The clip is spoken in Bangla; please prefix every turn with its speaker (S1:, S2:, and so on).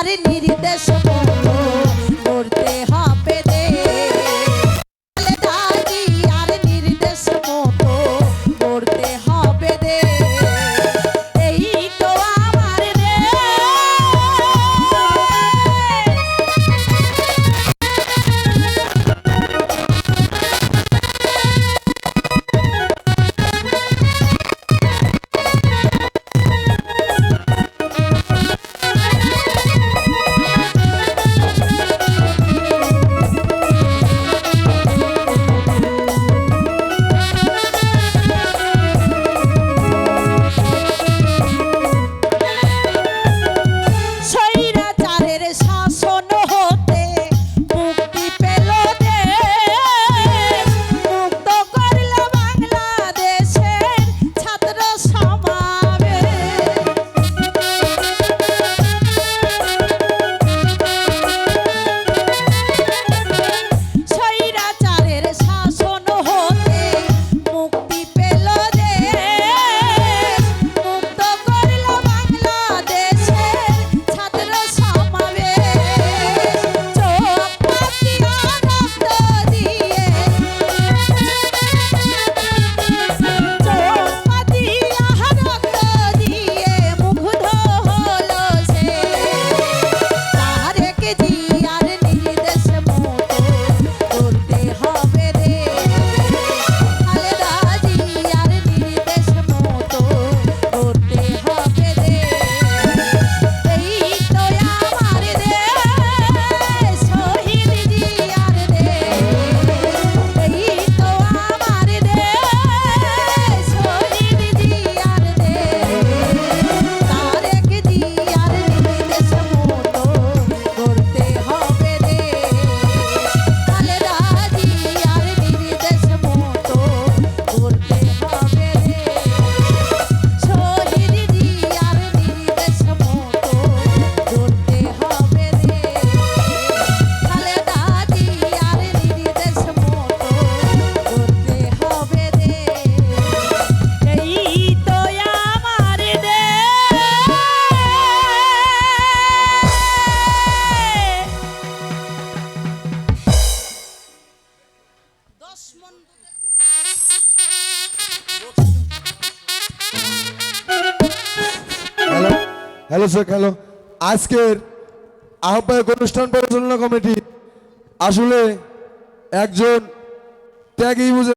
S1: তার নির্দেশ হ্যালো স্যার হ্যালো। আজকের আহ্বায়ক অনুষ্ঠান পরিচালনা কমিটি আসলে একজন ত্যাগী বুঝে